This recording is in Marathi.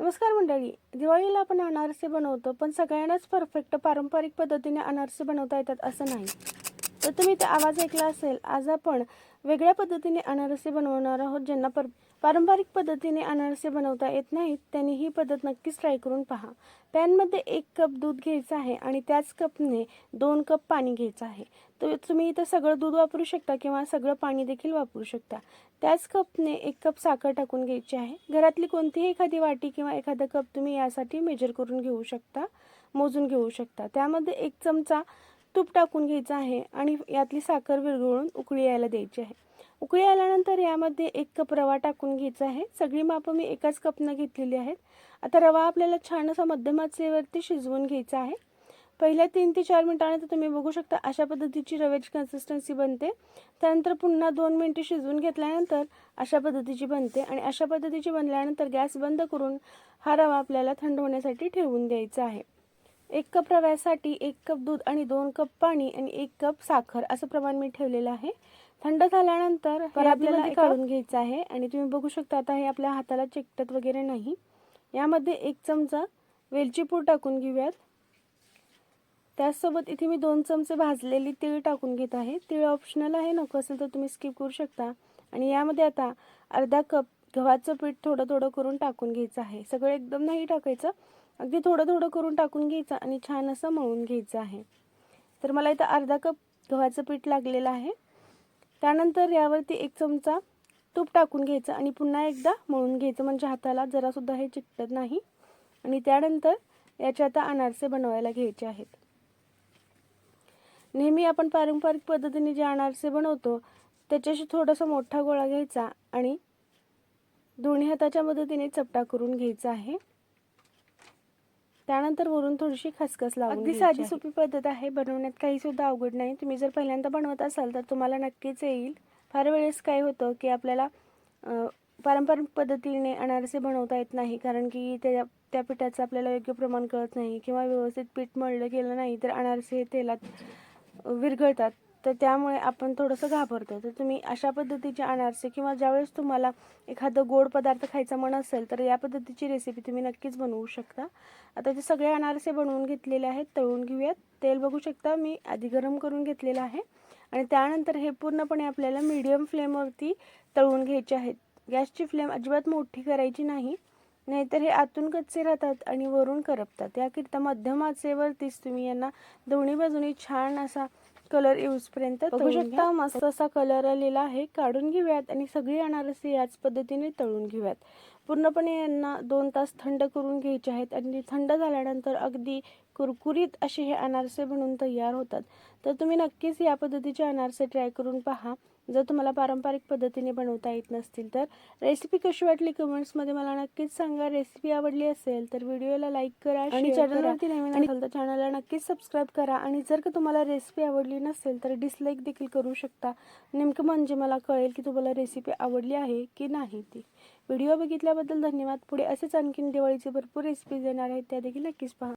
नमस्कार मंडळी. दिवाळीला आपण अनारसे बनवतो पण सगळ्यांनाच परफेक्ट पारंपरिक पद्धतीने अनारसे बनवता येतात असं नाही. तर तुम्ही ते आवाज ऐकला असेल आज आपण वेगळ्या पद्धतीने अनारसे बनवणार आहोत ज्यांना पर पारंपरिक पद्धतीने अनारसे बनवता येत नाहीत त्यांनी ही पद्धत नक्कीच ट्राय करून पहा. पॅनमध्ये एक कप दूध घ्यायचं आहे आणि त्याच कपने दोन कप पाणी घ्यायचं आहे. तर तुम्ही इथं सगळं दूध वापरू शकता किंवा सगळं पाणी देखील वापरू शकता. त्याच कपने एक कप साखर टाकून घ्यायची आहे. घरातली कोणतीही एखादी वाटी किंवा एखादा कप तुम्ही यासाठी मेजर करून घेऊ शकता मोजून घेऊ शकता. त्यामध्ये एक चमचा तूप टाकून घ्यायचं आहे आणि यातली साखर विरघळून उकळी यायला द्यायची आहे. उकळी आल्यानंतर यामध्ये एक कप रवा टाकून घ्यायचा आहे. सगळी मापं मी एकाच कपनं घेतलेली आहेत. आता रवा आपल्याला छान असा मध्यम आचेवरती शिजवून घ्यायचा आहे. पहिल्या तीन ते चार मिनटानंतर तुम्ही बघू शकता अशा पद्धतीची रव्याची कन्सिस्टन्सी बनते. त्यानंतर पुन्हा दोन मिनटे शिजवून घेतल्यानंतर अशा पद्धतीची बनते आणि अशा पद्धतीची बनल्यानंतर गॅस बंद करून हा रवा आपल्याला थंड होण्यासाठी ठेवून द्यायचा आहे. एक कप रव्यासाठी एक कप दूध आणि दोन कप पाणी आणि एक कप साखर असं प्रमाण मी ठेवलेलं आहे. थंड झाल्यानंतर आपल्याला काढून घ्यायचं आहे आणि तुम्ही बघू शकता आता हे आपल्या हाताला चिकटत वगैरे नाही. यामध्ये एक चमचा वेलची पूड टाकून घेऊयात. त्याचसोबत इथे मी दोन चमचे भाजलेली तीळ टाकून घेत आहे. तीळ ऑप्शनल आहे नको असेल तर तुम्ही स्किप करू शकता. आणि यामध्ये आता अर्धा कप गव्हाचं पीठ थोडं थोडं करून टाकून घ्यायचं आहे. सगळं एकदम नाही टाकायचं. अगदी थोडं थोडं करून टाकून घ्यायचं आणि छान असं मळून घ्यायचं आहे. तर मला इथं अर्धा कप गव्हाचं पीठ लागलेलं आहे. त्यानंतर यावरती एक चमचा तूप टाकून घ्यायचं आणि पुन्हा एकदा मळून घ्यायचं. म्हणजे हाताला जरासुद्धा हे चिकटत नाही. आणि त्यानंतर याचे आता अनारसे बनवायला घ्यायचे आहेत. नेहमी आपण पारंपरिक पद्धतीने जे अनारसे बनवतो त्याच्याशी थोडासा मोठा गोळा घ्यायचा आणि दोन्ही हाताच्या मदतीने चपटा करून घ्यायचा आहे. त्यानंतर वरून थोडीशी खसखस लावून अगदी साधी सोपी पद्धत आहे. बनवण्यात काही सुद्धा अवघड नाही. तुम्ही जर पहिल्यांदा बनवत असाल तर तुम्हाला नक्कीच येईल. फार वेळेस काय होतं की आपल्याला पारंपरिक पद्धतीने अनारसे बनवता येत नाही कारण की त्या त्या पिठाचं आपल्याला योग्य प्रमाण कळत नाही किंवा व्यवस्थित पीठ मळलं गेलं नाही तर अनारसे हे तेलात विरघळतात. तर त्यामुळे आपण थोडंसं घाबरतो तर तुम्ही अशा पद्धतीचे अनारसे किंवा ज्यावेळेस तुम्हाला एखादं गोड पदार्थ खायचा मन असेल तर या पद्धतीची रेसिपी तुम्ही नक्कीच बनवू शकता. आता ते सगळे अनारसे बनवून घेतलेले आहेत तळून घेऊयात. तेल बघू शकता मी आधी गरम करून घेतलेलं आहे. आणि त्यानंतर हे पूर्णपणे आपल्याला मीडियम फ्लेमवरती तळून घ्यायचे आहेत. गॅसची फ्लेम अजिबात मोठी करायची नाही. नाहीतर हे आतून कच्चे राहतात आणि वरून करपतात. याकरिता मध्यम आचेवरतीच तुम्ही यांना दोन्ही बाजूनी छान असा कलर येऊसपर्यंत बघू शकता मस्त असा कलर आलेला आहे. काढून घेऊयात आणि सगळी अनारसे याच पद्धतीने तळून घेऊयात. पूर्णपणे यांना दोन तास थंड करून घ्यायचे आहेत आणि थंड झाल्यानंतर अगदी कुरकुरीत असे हे अनारसे बनवून तयार होतात. तर तुम्ही नक्कीच या पद्धतीचे अनारसे ट्राय करून पहा. जर तुम्हाला पारंपरिक पद्धतीने बनवता येत नसतील तर. रेसिपी कशी वाटली कमेंट्समध्ये मला नक्कीच सांगा. रेसिपी आवडली असेल तर व्हिडिओला लाईक करा आणि चॅनलवरती नवीन असाल तर चॅनलला नक्कीच सबस्क्राईब करा. आणि जर का तुम्हाला रेसिपी आवडली नसेल तर डिसलाईक देखील करू शकता. नेमकं म्हणजे मला कळेल की तुम्हाला रेसिपी आवडली आहे की नाही ती. व्हिडिओ बघितल्याबद्दल धन्यवाद. पुढे असेच आणखीन दिवाळीचे भरपूर रेसिपीज येणार आहेत त्या देखील नक्कीच पहा.